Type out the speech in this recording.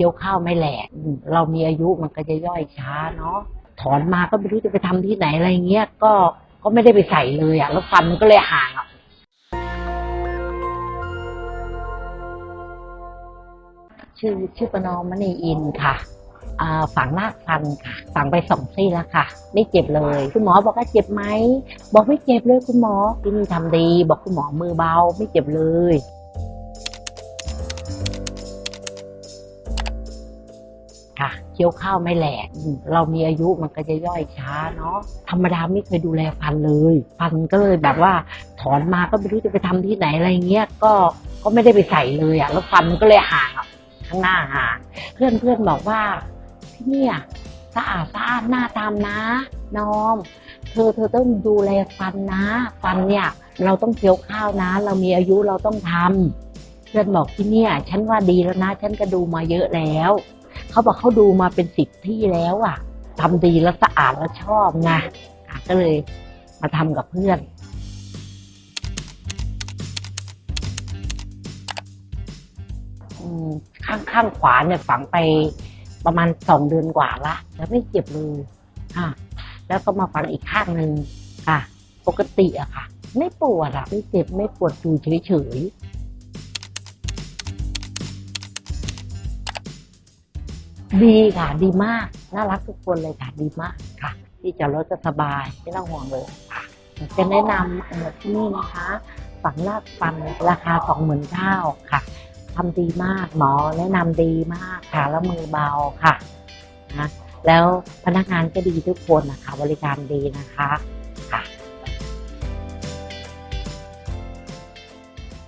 คี้ยวข้าวไม่แหลก เรามีอายุมันก็จะย่อยช้าเนาะถอนมาก็ไม่รู้จะไปทำที่ไหนอะไรเงี้ยก็ก็ไม่ได้ไปใส่เลยอะแล้วฟันมันก็เลยห่างอะชื่อชื่อปนอมมณีอินค่ะอ่าฝังรากฟันค่ะ ฝังไปสองซี่แล้วค่ะ ไม่เจ็บเลย คุณหมอบอกว่าเจ็บไหม บอกไม่เจ็บเลยคุณหมอที่นี่ทำดี บอกคุณหมอมือเบาไม่เจ็บเลย ค่ะเคี้ยวข้าวไม่แหลก เรามีอายุมันก็จะย่อยช้าเนาะธรรมดาไม่เคยดูแลฟันเลย ฟันก็เลยแบบว่าถอนมาก็ไม่รู้จะไปทำที่ไหนอะไรเงี้ยก็ก็ไม่ได้ไปใส่เลยอะแล้วฟันมันก็เลยห่างข้างหน้าห่างเพื่อนเพื่อนบอกว่าที่นี่สะอาดสะอาดหน้าตามนะน้องเธอเธอต้องดูแลฟันนะ ฟันเนี่ย เราต้องเคี้ยวข้าวนะ เรามีอายุเราต้องทำเพื่อนบอกที่เนี่ย ฉันว่าดีแล้วนะ ฉันก็ดูมาเยอะแล้ว เขาบอกเขาดูมาเป็นสิบที่แล้วอะทำดีแล้วสะอาดแล้วชอบไงอะก็เลยมาทำกับเพื่อน อืมข้างข้างขวาเนี่ยฝังไปประมาณสองเดือนกว่าละแล้วไม่เจ็บเลยค่ะแล้วก็มาฝังอีกข้างหนึ่งค่ะ ปกติอะค่ะ ไม่ปวดอะไม่เจ็บไม่ปวดดูเฉยๆ ดีค่ะดีมาก น่ารักทุกคนเลยค่ะดีมากค่ะ ที่จอดรถก็สบายไม่ต้องห่วงเลยค่ะจะแนะนำเออที่นี่นะคะฝังรากฟันราคาสองหมื่นเก้าค่ะทำดีมากหมอแนะนำดีมากค่ะแล้วมือเบาค่ะนะแล้วพนักงานก็ดีทุกคนนะคะ บริการดีนะคะ